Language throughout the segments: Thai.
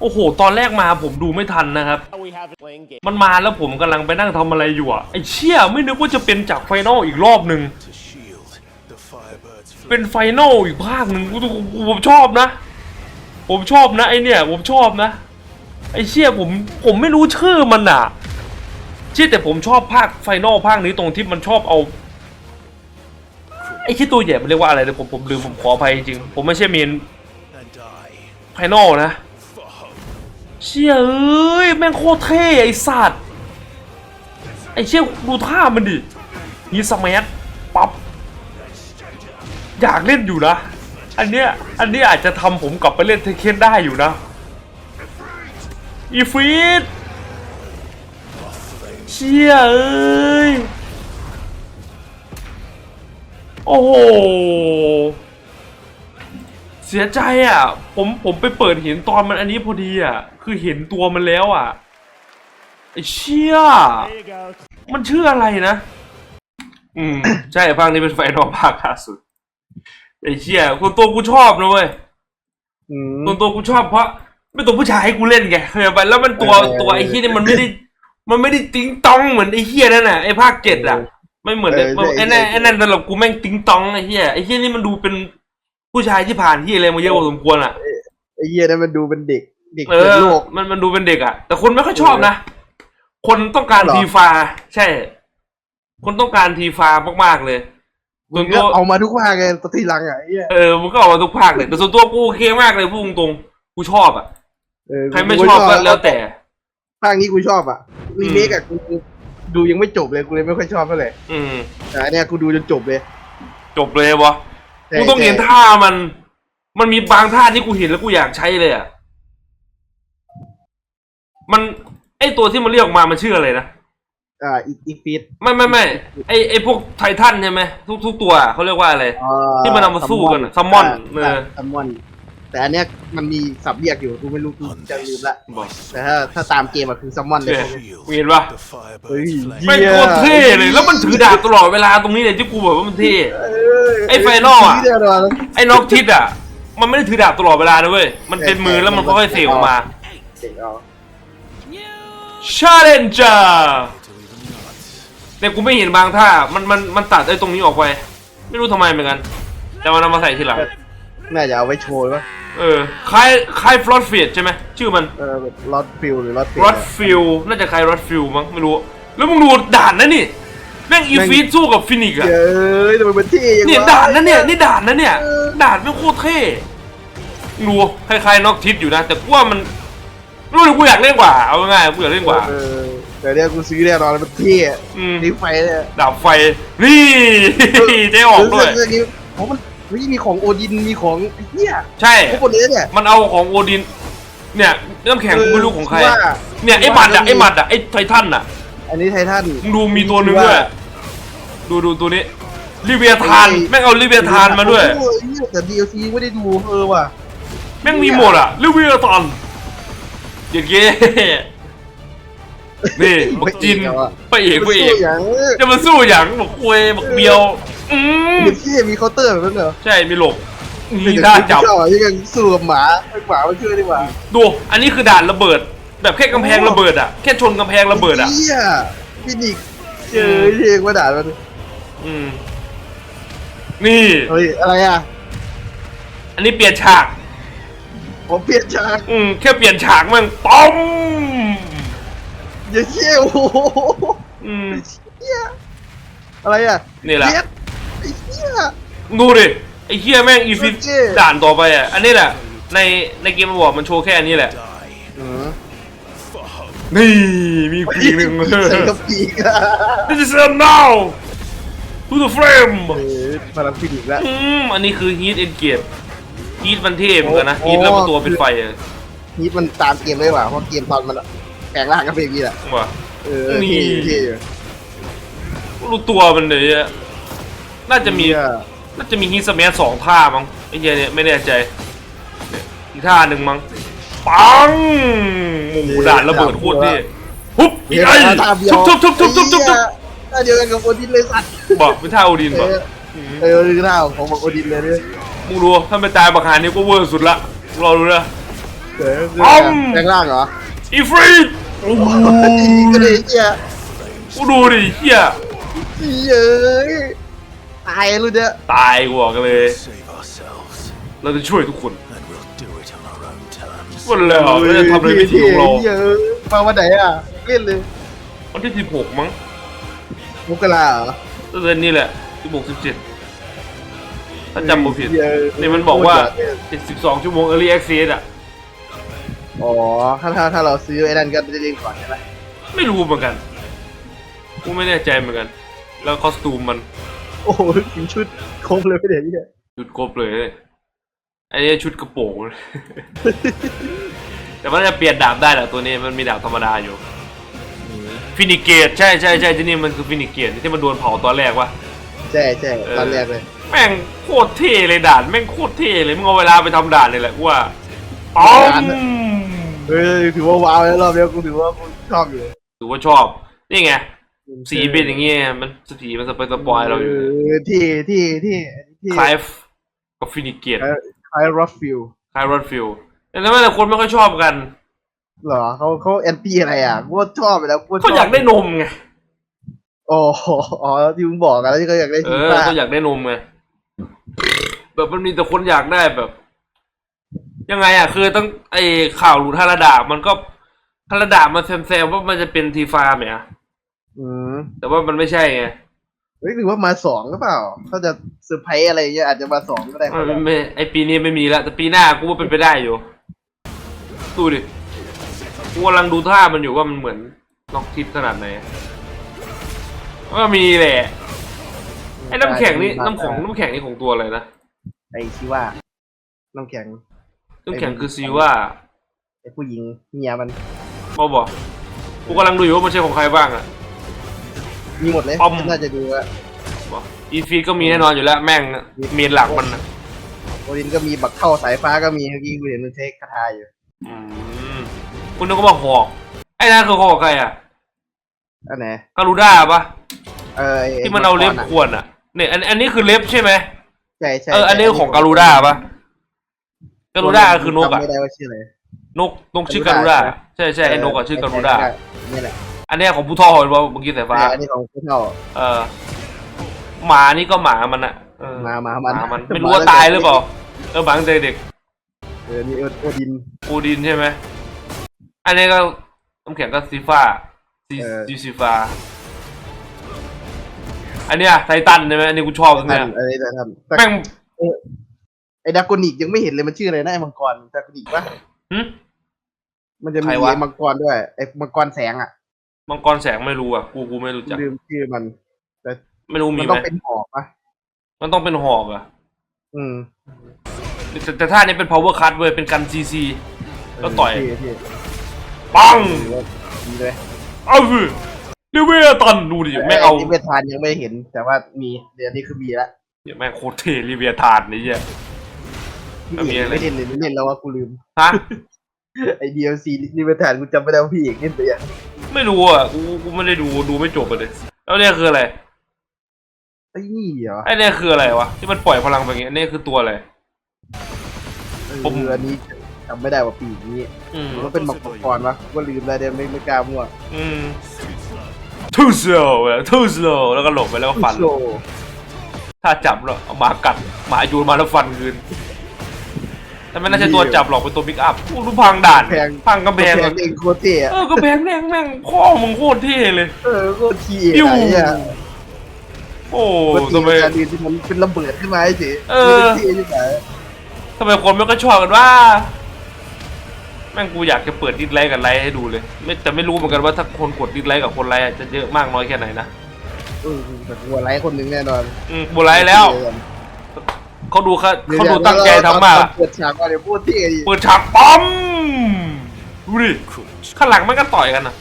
โอ้โห ตอนแรกมาผมดูไม่ทันนะครับ มันมาแล้วผมกำลังไปนั่งทำอะไรอยู่อะไอ้เชี่ยไม่นึกว่าจะเป็นจากไฟนอลอีกรอบหนึ่ง เป็นไฟนอลอีกภาคหนึ่งผมชอบนะ ผมชอบนะไอเนี่ยผมชอบนะ ไอเชี่ยผมผมไม่รู้ชื่อมันอะเชี่ยแต่ผมชอบภาคไฟนอลภาคนี้ตรงที่มันชอบเอาไอ้ที่ตัวใหญ่มันเรียกว่าอะไรเลยผมผมลืมผมขออภัยจริง ผมไม่ใช่เมนไฟนอลนะ เชี่ยเอ้ยแม่งโคตรเท่ไอสัตว์ไอเชี่ยดูท่ามันดิมีสมัยปั๊บอยากเล่นอยู่นะ อันเนี้ยอันนี้อาจจะทำผมกลับไปเล่นเทเคนได้อยู่นะอีฟีดเชี่ยเอ้ย โอ้โห เสียใจอะ ผมผมไปเปิดเห็นตอนมันอันนี้พอดีอะ คือเห็นตัวมันแล้วอะไอเชี่ย There you go. มันชื่ออะไรนะ อืม ใช่ภาคนี้เป็นไฟนอลภาคล่าสุดไอ้เชี่ยคนตัวกูชอบนะเว้ยอืมตัวตัวกูชอบเพราะเป็นตัวผู้ชายให้กูเล่นไงเคยไปแล้วมันตัวเออตัวไอ้เฮียนี่มันไม่ได้ มันไม่ได้ติ้งตองเหมือนไอ้เฮียนั่นน่ะไอ้ภาคเจ็ดอะ ไม่เหมือนเออใช่ไอ้นั่นใช่ไอ้นั่นสำหรับกูแม่งติ้งตองไอ้เฮียไอ้เฮียนี่มันดูเป็น ผู้ชายที่ผ่านที่อะไรมาเยอะพอสมควรอะไอ้เหี้ยนั่นมันดูเป็นเด็ก เด็กเอเกิดอโลก มันมันดูเป็นเด็กอะ แต่คนไม่ค่อยชอบนะ คนต้องการเหรอ ทีฟา ใช่ คนต้องการทีฟามากๆเลยส่มึวงนก็ตัวเอามาทุกภาคเลยตัวที่หลังอะไอ้เหี้ยเออมันก็ออกมาทุกภาคเลยแต่ส่วนตัวกูโอเคมากเลยพูดตรงๆกูชอบอะเออใครไม่ชอบก็แล้วแต่ ภาคนี้กูชอบอะรีเมคอะกูดูยังไม่จบเลยกูเลยไม่ค่อยชอบเท่าไหร่อืม แต่อันเนี้ยกูดูจนจบเลย จบเลยวะใช่ กูต้องเห็นใช่ท่ามัน มันมีบางท่าที่กูเห็นแล้วกูอยากใช้เลยอะ มัน ไอตัวที่มันเรียกออกมามันชื่ออะไรนะ อ่าอีกอีกฟีดไม่ไม่ไม่ไอไอพวกไททันใช่ไหมทุกทุกตัวอะเขาเรียกว่าอะไร ที่มันเอามาสู้กันอะซัมมอนเออ ซัมมอน แต่อันเนี้ยมันมีสับเรียกอยู่กูไม่รู้กู on จะลืม this ละบอกแต่ถ้าถ้าตามเกมอะคือซัมมอนเลยเชื่อ shield เห็นปะ the Firebirds' Ui, flame. ไม่งโคตรเท่เลย แล้วมันถือดาบตลอดเวลาตรงนี้เลยที่กูบอกว่ามันเท่ ไอ้ไฟนอลอะที่เดียวกันไอ้น็อกทิศอะ มันไม่ได้ถือดาบตลอดเวลานะเว้ย มันเป็นมือแล้วมันค่อยๆเสกออกมา เจ๋งเอาชาเลนจา Believe it or not, แต่กูไม่เห็นบางท่า มันมันมันตัดไอ้ตรงนี้ออกไป ไม่รู้ทำไมเหมือนกัน แต่มันเอามาใส่ทีหลัง น่าจะเอาไว้โชว์ป่ะ เออคล้ายคล้ายฟลอตเฟียดใช่ไหมชื่อมันเออรอดฟิลหรือรอดฟิลรอดฟิลน่าจะคล้ายรอดฟิลมั้งไม่รู้ แล้วมึงดูด่านนะนี่แม่งอีฟีดสู้กับฟินิกซ์อะเย้ยทำไมมันเท่ยังวะเนี่ยด่านนะเนี่ยนี่ด่านนะเนี่ยด่านไม่งโคตรเท่ดูคล้ายๆน็อกทิศอยู่นะ แต่กูว่ามันรู้เลยกูอยากเล่นกว่าเอาง่ายๆกูอยากเล่นกว่าเออแต่เนี่ยกูซื้อแน่นอนมันเท่อืมนี่ไฟเนี่ยดาบไฟนี่เจ๊ออกด้วยเรื่องนี้เพราะมัน เฮ้ยมีของโอดินมีของไอ้เหี้ยใช่ พวกคนนี้เนี่ย มันเอาของโอดิน เนี่ยน้ำแข็งกูไม่รู้ของใคร ว่าเนี่ยไอ้หมัดอะไอ้หมัดอะไอ้ไททันอะอันนี้ไททัน มึงดูมีตัวหนึงด้วยดูดูตัวนี้ลิเวียทานไอ้แม่งเอาลิเวียทานมาด้วย โอ้เหี้ยแต่ DLC ไม่ได้ดูเออว่ะ แม่งมีหมดอะลิเวียทานเย็นเก้นี่บักจินพระเอกพระเอกมันสู้อย่างจะมาสู้อย่างบักควยบักเบียว อืมเด็กที่มีเคาน์เตอร์แบบนั้นเหรอใช่มีหลบมีท่าจับชอบยังกันสู้กับหมาให้หมามันช่วยดีกว่าดู อันนี้คือด่านระเบิด แบบแค่กำแพงระเบิดอะแค่ชนกำแพงระเบิดอะเฮียฟินิกซ์เจอเรียกว่าด่ามันอืมนี่เฮ้ยอะไรอะ อันนี้เปลี่ยนฉากผมเปลี่ยนฉากอืมแค่เปลี่ยนฉากมันป้อมอย่าเชี่ยโอ้โหอืมเฮียอะไรอะนี่แหละเย็ดไอ้เฮีย ดูดิไอ้เฮียแม่งอีฟิตโอเคด่านต่อไปอะ อันนี้แหละ ในในเกมมันบอกมันโชว์แค่อันนี้แหละ die เออ for hope. นี่มีปีกหนึ่ง ใส่กระปีกอะ This is it now to the frame เออพลังฟินิกซ์แล้ว อืมอันนี้คือ Heat Engage Heat มันเทพเหมือนกันนะโอ้ Heat แล้วมันตัวเป็นไฟอะนี่มันตามเกมเลยว่ะเพราะเกมตอนมันแปลงร่างก็เป็นอย่างนี้แหละ ว่ะ เออนี่ เท่ๆอยู่รู้ตัวมันเลยอะน่าจะมี เหี้ย น่าจะมีฮีสเมียสองท่ามั้งไอ้เหี้ยเนี่ยไม่แน่ใจเนี่ยอีกท่าหนึ่งมั้งปังโอ้โหด่านระเบิดโคตรเท่ฮุบอีกไอ้เท่าเดียวทุบทุบทุบทุบทุบทุบทุบไอ้เหี้ยท่าเดียวกันกับโอดินเลยสัตว์บอกเป็นท่าโอดินเอบอกอเออคือท่าของบอกโอดินเลยเนี่ยมึงรู้ถ้าไม่ตายบักหานี่ก็เวอร์สุดละรอดูนะเออคืออ้อมแปลงร่างเหรออีฟรีดโอ้โหดีก็เลยเฮียกูดูดิเฮียเย้ย ตายรู้เนี่ยตายกูบอกกันเลย Save ourselves, เราจะช่วยทุกคน and we'll do it on our own terms. วันแล้วเราจะทำในวิธีของเราเย้ยมาวันไหนอะเล่นเลยวันที่ 16 มั้งมกราเหรอเดือนนี้แหละ 16 17 ถ้าจำบ่ผิดเย้ยนี่มันบอกว่า โคตรอยกเล่น72 ชั่วโมง early access อะ อ๋อถ้าถ้าถ้าเราซื้อไอ้นั่นก็จะเล่นก่อนใช่ไหมไม่รู้เหมือนกัน กูไม่แน่ใจเหมือนกัน แล้วคอสตูมมัน โอ้โหถึงชุดครบเลยไม่เดี๋ยวนี้เนี่ยชุดครบเลยอันนี้ชุดกระโปรง แต่มันจะเปลี่ยนดาบได้แหละตัวนี้มันมีดาบธรรมดาอยู่ฟินิเกตใช่ใช่ใช่ที่นี่มันคือฟินิเกตที่มันโดนเผาตอนแรกวะใช่ใช่เออตอนแรกเลย แม่งโคตรเท่เลยด่านแม่งโคตรเท่เลยมึงเอาเวลาไปทำด่านเลยแหละกูว่าป้อมเฮ้ยถือว่าว้าวแล้วรอบเนี้ยกูถือว่ากูชอบอยู่ถือว่าชอบ นี่ไง สีเป็นอย่างเงี้ยมันสีมันสปอยสปอยเราอยู่เที่ที่ที่ที่คล้ายกับฟินิเกตคล้ายรัฟฟิลคล้ายรอดฟิลแต่ทำไมแต่คนไม่ค่อยชอบกันเหรอเขาเขาแอนตี้อะไรอะกูว่าชอบไปแล้วกูชบเขาอยากได้นมไงอ๋ออ๋อที่มึงบอกกันแล้วที่เขาอยากได้เอทีอฟ้าเขาอยากได้นมไงแบบมันมีแต่คนอยากได้แบบ ยังไงอะ คือตั้งไอข่าวหลุดฮาราดามันก็ฮาราดามันแซมๆว่ามันจะเป็นทีฟาร์มอะ อืมแต่ว่ามันไม่ใช่ไงเฮ้ยหรือว่ามาสองหรือเปล่าเขาจะเซอร์ไพรส์อะไรเงี้ยอาจจะมาสองก็ได้มันไม่ไม่ไอปีนี้ไม่มีแล้วแต่ปีหน้ากูว่าเป็นไปได้อยู่ ดูดิกูกำลังดูท่ามันอยู่ว่ามันเหมือนน็อกทิปขนาดไหนก็มีแหละไอ้น้ำแข็งนี่น้ำของน้ำแข็งนี่ของตัวอะไรนะไอชิว่า น้ำแข็ง น้ำแข็งคือซีว่าไอผู้หญิงเมียมันบอบอกกูกำลังดูอยู่ว่ามันใช่ของใครบ้างอะ มีหมดเลยป้อม น่าจะดูว่าบอกอีฟีก็มีแน่นอนอยู่แล้วแม่งเมนหลักมันน่ะโอรินก็มีบักเข้าสายฟ้าก็มีเมื่อกี้กูเห็นมันใช้คาถาอยู่ อืมคุณนึกว่าหอกไอ้นั่นคือหอกใครอะอันไหนการูด้าปะเออไอ้ที่มันเอาเล็บมังกรขวนอะเนี่ยอันอันนี้คือเล็บใช่ไหมใช่ใช่เอออันนี้ของการูด้าปะการูด้าคือนกอะจำไม่ได้ว่าชื่ออะไรนกนกชื่อการูด้าการูด้าใช่ใช่ไอ้นกอะชื่อการูด้า นี่แหละ อันเนี้ยของผู้ทอเห็นว่าเมื่อกี้สายฟ้าแต่อันนี้ของผู้เฒ่าเออหมานี่ก็หมามันอะเออมามาหมันมามันไม่รู้ว่าตายหรือเปล่าเออหมาตั้งแต่เด็กเออนี่โอดินโอดินใช่ไหมอันนี้ก็น้ำแข็งก็ซีฟ้าซีเออซีซีฟ้าอันเนี้ยไททันใช่ไหมอันนี้กูชอบตรงเนี้ยทำอะไรแต่ทำแต่แม่งไอ้ดากอนิกยังไม่เห็นเลยมันชื่ออะไรนะไอ้มังกรดากอนิกปะหึมันจะใคมีรวะไอ้มังกรด้วยไอ้มังกรแสงอะ มังกรแสงไม่รู้อะกูกูไม่รู้จักลืมชื่อมันไม่รู้มัมีนไหต้มองเป็นหอกปะมันต้องเป็นหอกอะอืมแต่แต่ท่านี้เป็น power cut เว้ยเป็นกันซีซีแล้วต่อย เท่เท่ปังถือว่าดีเลยเอาสิเรเวตันดูดิแม่งเอาที่เวทานยังไม่เห็น แต่ว่ามีเดี๋ยวนี้คือมีแล้วเดี๋ยวแม่งโคตรเทรีเวียทานนี่เหี้ย พี่แล้วมีเอกอะไร ไม่เล่นเลยไม่เล่นแล้วว่ากูลืม ฮะไอ้ DLC นี่เวทานกูจำไม่ได้ว่าพี่เอกเล่นไปยัง ไม่รู้อะกูกูไม่ได้ดูดูไม่จบเลยแล้วเนี่ยคืออะไรไอ้นี่เหรอไอ้เนี่ยคืออะไรวะที่มันปล่อยพลังไปอย่างเงี้ยนี่คือตัวอะไรเออผมอันนี้จำไม่ได้ว่าปีกนี้อืมหรือว่าเป็นมังกรวะกูก็ลืมแล้วเดี๋ยวไม่ไม่กล้ามั่วอืมทูสโลทูสโลแล้วก็หลบไปแล้วก็ฟัน โชว์ถ้าจับแล้วเอาหมากัดหมาโยนมาแล้วฟันคืน แต่ไม่น่าจะตัวจับหรอกเป็นตัวปิกอัพพูดดูพังด่านแพง พังกำแพงแพอะงเองโคตรเท่อะเออกำแพงแม่งแม่งพ่อมึงโคตรเท่เลย เออโคตรเท่ปิ้ว อะไอ้เนี่ยโอ้ปกติทำไมการดีที่มันเป็นระเบิดขึ้นมาเฉยเออไม่ได้เท่ที่ไหนทำไมคนไม่ก็ชอบกันว่า แม่งกูอยากจะเปิดดิสไลค์กับไลค์ให้ดูเลยไม่แต่ไม่รู้เหมือนกันว่าถ้าคนกดดิสไลค์กับคนไลค์อะจะเยอะมากน้อยแค่ไหนนะเออแต่กูว่าไลค์คนหนึ่งแน่นอนอืมกูไลค์แล้ว เขาดูเขาเขาดูตั้งใจทำมากอะเปิดฉากมาเดี๋ยวพูดเท่ดิเปิดฉากปั๊มดูดิข้างหลังมันก็ต่อยกันนะ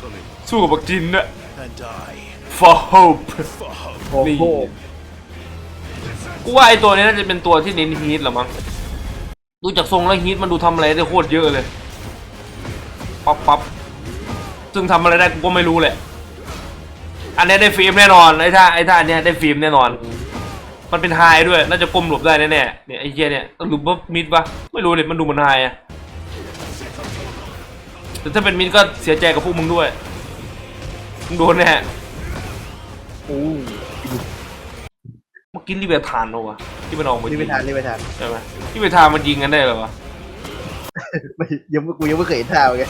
Totally. สู้กับบักจินเนี่ย And I, for hope for hope. โอ้โหกูว่าไอตัวนี้น่าจะเป็นตัวที่เน้นฮีทเหรอมั้งดูจากทรงแล้วฮีทมันดูทำอะไรได้โคตรเยอะเลยปั๊บปั๊บซึ่งทำอะไรได้กูก็ไม่รู้แหละ อันนี้ได้ฟิล์มแน่นอนไอ้ท่าไอ้ท่าอันเนี้ยได้ฟิล์มแน่นอน มันเป็นไฮด้วย น่าจะก้มหลบได้แน่ๆเนี่ยไอ้เหี้ยเนี่ยหรือว่ามิดปะไม่รู้เลยมันดูเหมันไฮอะแต่ถ้าเป็นมินก็เสียใจกับพวกมึงด้วย มึงโดนแน่โอ้เมื่อกี้รีเวทานเหรอวะที่มันออกมารียิงบไปทานรีบไปทานใช่ไหมรีเวทานมันยิงกันได้เหรอวะไม่ยังไม่กูยังไม่เคยเห็นท่าไง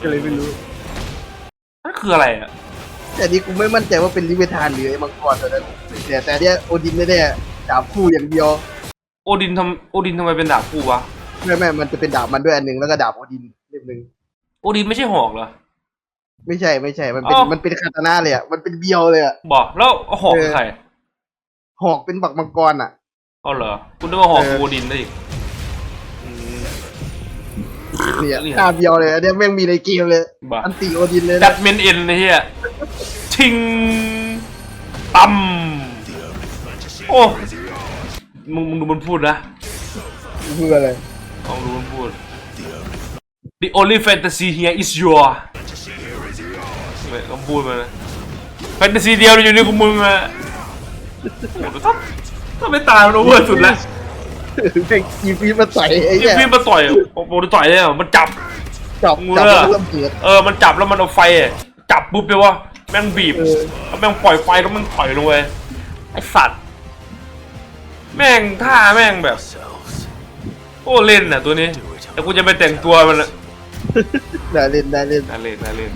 ก็เลยไม่รู้นั่นคืออะไรอะ แต่นี่กูไม่มั่นใจว่าเป็นลิเวทานหรือไอ้มังกรตัวนั้นแต่แต่เนี้ยโอดินแน่ๆดาบคู่อย่างเดียวโอดินทำโอดินทำไมเป็นดาบคู่วะไม่ไม่มันจะเป็นดาบมันด้วยอันหนึ่งแล้วก็ดาบโอดินเล่มหนึ่งโอดินไม่ใช่หอกเหรอไม่ใช่ไม่ใช่มันเป็นอ้าวมันเป็นคาตานะเลยอะมันเป็นเบียวเลยอะบอกแล้วหอกคือใครหอกเป็นบักมังกรอะอ๋อเหรอคุณนึกว่าหอกเออคือโอดินได้อีกอืม เนี่ยเนี่ยหน้าเบียวเลยอันเนี้ยแม่งมีในเกมเลย บ้า อันตีโอดินเลยดันะดเมนเอ็นไอ้เหี้ยชิงปั๊มโอ้มึงมึงดูมันพูดนะเพื่ออะไรลองดูมันพูด The only fantasy here is your ไม่ต้องพูดมานะแฟนตาซีเดียวอยู่ในของมึงอะโอ้โหถ้าถ้าไม่ตายมันโอเวอร์สุดแล้ว แม่งกีฟีมาใส่ไอ้ที่เนี่ยพี่มาต่อยโอ้โหต่อยเลยอะมันจับ จับงูจับเลยแล้วอะก็ระเบิดเออ มันจับแล้วมันเอาไฟอะจับปุ๊บเดียวว่าแม่งบีบเออ แล้วแม่งปล่อยไฟแล้วแม่งถอยลงไปไอสัตว์ แม่งท่าแม่งแบบ Yourselves. โอ้เล่นน่ะตัวนี้แต่กูจะไปแต่งตัวมันอะได้เล่นได้เล่น น่าเล่นน่าเล่น